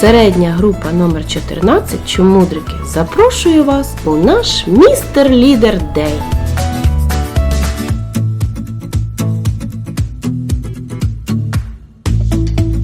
середня група номер 14 Чумудрики запрошую вас у наш містер Лідер Дей.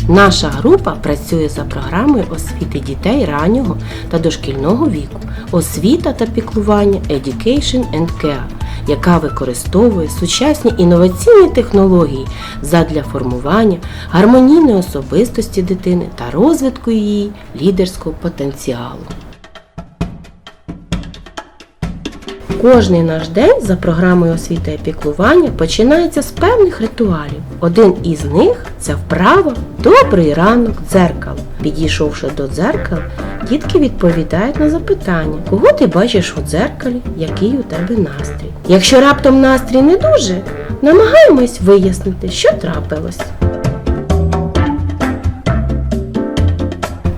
Наша група працює за програмою освіти дітей раннього та дошкільного віку, освіта та піклування Education and Care, яка використовує сучасні інноваційні технології задля формування гармонійної особистості дитини та розвитку її лідерського потенціалу. Кожний наш день за програмою освіти і піклування починається з певних ритуалів. Один із них це вправа Добрий ранок дзеркало. Підійшовши до дзеркала, дітки відповідають на запитання, кого ти бачиш у дзеркалі, який у тебе настрій. Якщо раптом настрій не дуже, намагаємось вияснити, що трапилось.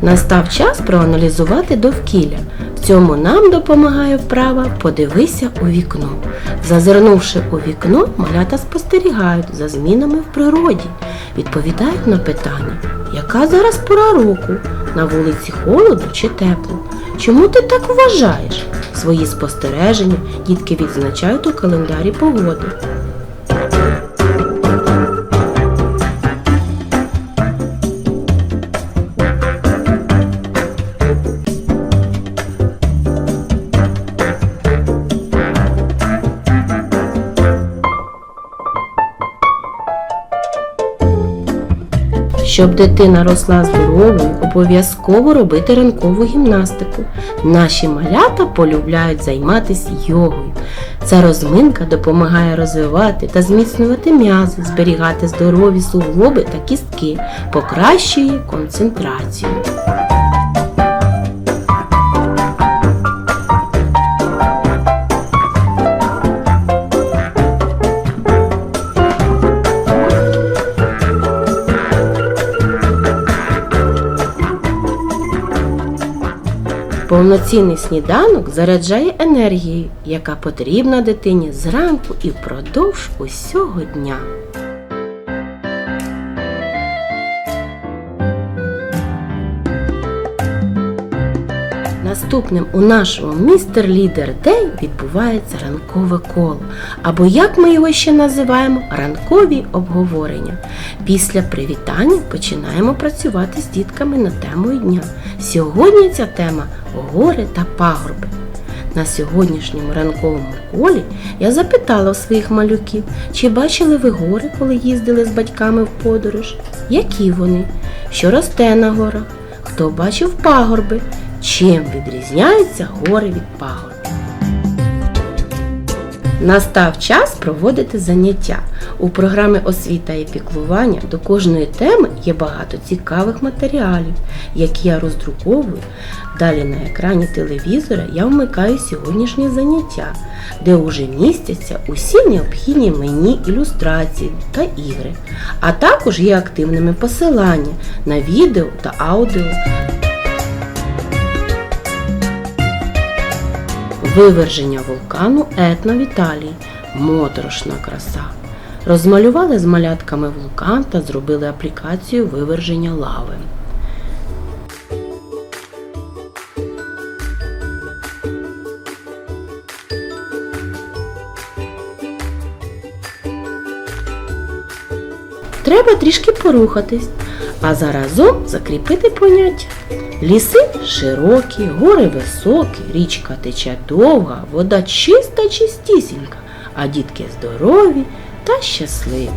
Настав час проаналізувати довкілля. Цьому нам допомагає вправа Подивися у вікно. Зазирнувши у вікно, малята спостерігають за змінами в природі, відповідають на питання, яка зараз пора року, на вулиці холодно чи тепло. Чому ти так вважаєш? Свої спостереження дітки відзначають у календарі погоди. Щоб дитина росла здоровою, обов'язково робити ранкову гімнастику. Наші малята полюбляють займатися йогою. Ця розминка допомагає розвивати та зміцнювати м'язи, зберігати здорові суглоби та кістки, покращує концентрацію. Повноцінний сніданок заряджає енергією, яка потрібна дитині зранку і впродовж усього дня. Наступним у нашому містер Лідер День відбувається ранкове коло, або як ми його ще називаємо, ранкові обговорення. Після привітання починаємо працювати з дітками над темою дня. Сьогодні ця тема гори та пагорби. На сьогоднішньому ранковому колі я запитала у своїх малюків, чи бачили ви гори, коли їздили з батьками в подорож? Які вони? Що росте на горах? Хто бачив пагорби? Чим відрізняються гори від пагорбів? Настав час проводити заняття. У програмі освіта і піклування до кожної теми є багато цікавих матеріалів, які я роздруковую. Далі на екрані телевізора я вмикаю сьогоднішнє заняття, де уже містяться усі необхідні мені ілюстрації та ігри, а також є активними посилання на відео та аудіо. Виверження вулкану Етна в Італії. Моторошна краса. Розмалювали з малятками вулкан та зробили аплікацію виверження лави. Треба трішки порухатись, а заразом закріпити поняття. Ліси широкі, гори високі, річка тече довга, вода чиста чистісінька, а дітки здорові та щасливі.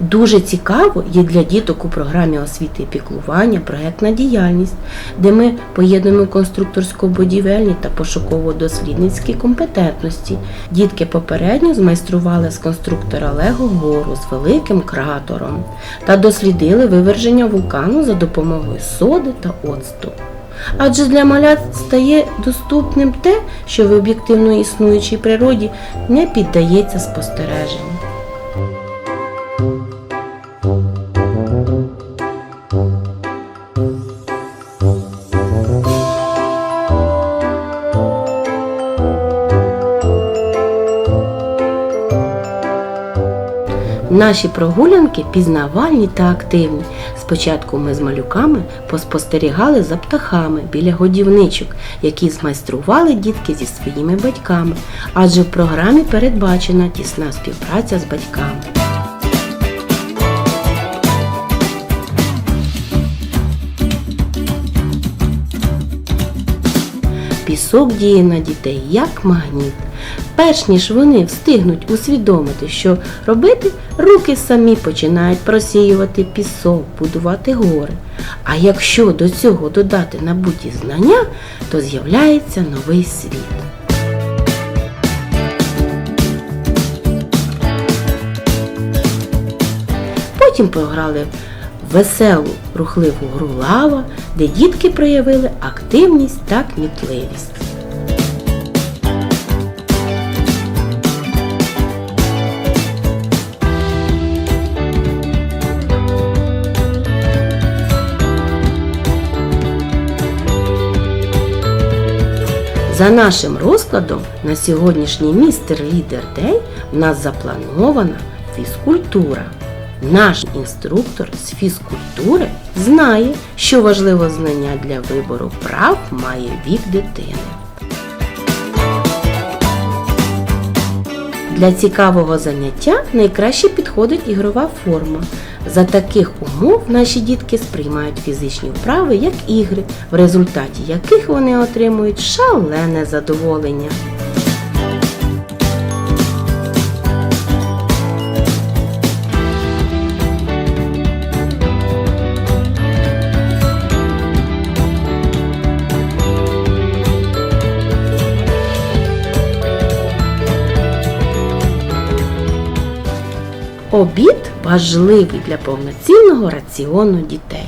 Дуже цікаво є для діток у програмі освіти і піклування проєктна діяльність, де ми поєднуємо конструкторсько-будівельні та пошуково-дослідницькі компетентності. Дітки попередньо змайстрували з конструктора Лего гору з великим кратером та дослідили виверження вулкану за допомогою соди та оцту. Адже для малят стає доступним те, що в об'єктивно існуючій природі не піддається спостереженню. Наші прогулянки пізнавальні та активні. Спочатку ми з малюками поспостерігали за птахами біля годівничок, які змайстрували дітки зі своїми батьками, адже в програмі передбачена тісна співпраця з батьками. Пісок діє на дітей як магніт. Перш ніж вони встигнуть усвідомити, що робити, руки самі починають просіювати пісок, будувати гори. А якщо до цього додати набуті знання, то з'являється новий світ. Потім програли веселу рухливу гру лава, де дітки проявили активність та кмітливість. За нашим розкладом на сьогоднішній містер Лідер Дей в нас запланована фізкультура. Наш інструктор з фізкультури знає, що важливе знання для вибору прав має вік дитини. Для цікавого заняття найкраще підходить ігрова форма. За таких умов наші дітки сприймають фізичні вправи як ігри, в результаті яких вони отримують шалене задоволення. Обід важливий для повноцінного раціону дітей.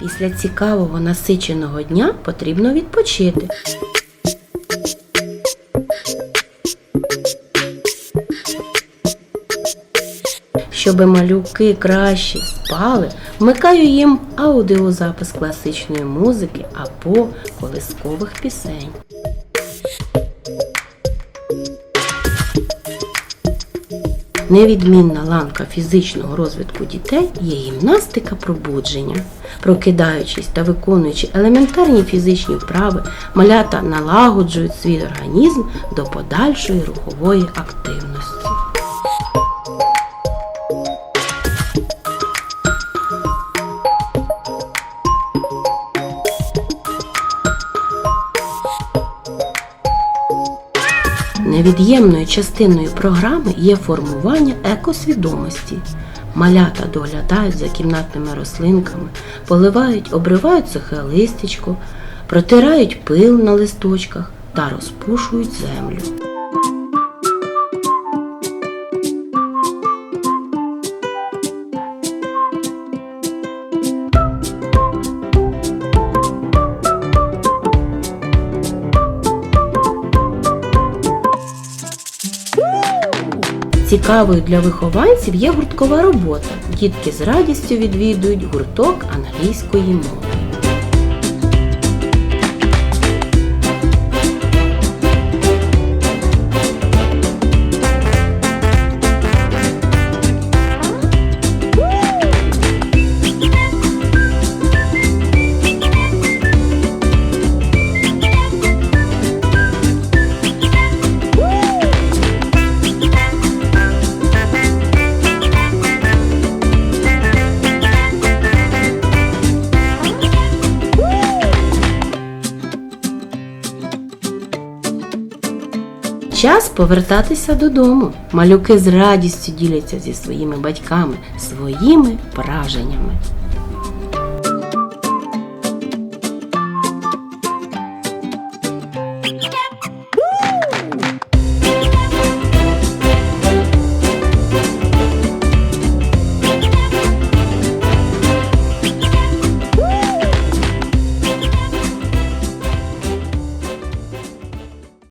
Після цікавого насиченого дня потрібно відпочити. Щоб малюки краще спали, вмикаю їм аудіозапис класичної музики або колискових пісень. Невідмінна ланка фізичного розвитку дітей є гімнастика пробудження. Прокидаючись та виконуючи елементарні фізичні вправи, малята налагоджують свій організм до подальшої рухової активності. Невід'ємною частиною програми є формування екосвідомості. Малята доглядають за кімнатними рослинками, поливають, обривають сухе листячко, протирають пил на листочках та розпушують землю. Цікавою для вихованців є гурткова робота. Дітки з радістю відвідують гурток англійської мови. Час повертатися додому. Малюки з радістю діляться зі своїми батьками своїми враженнями.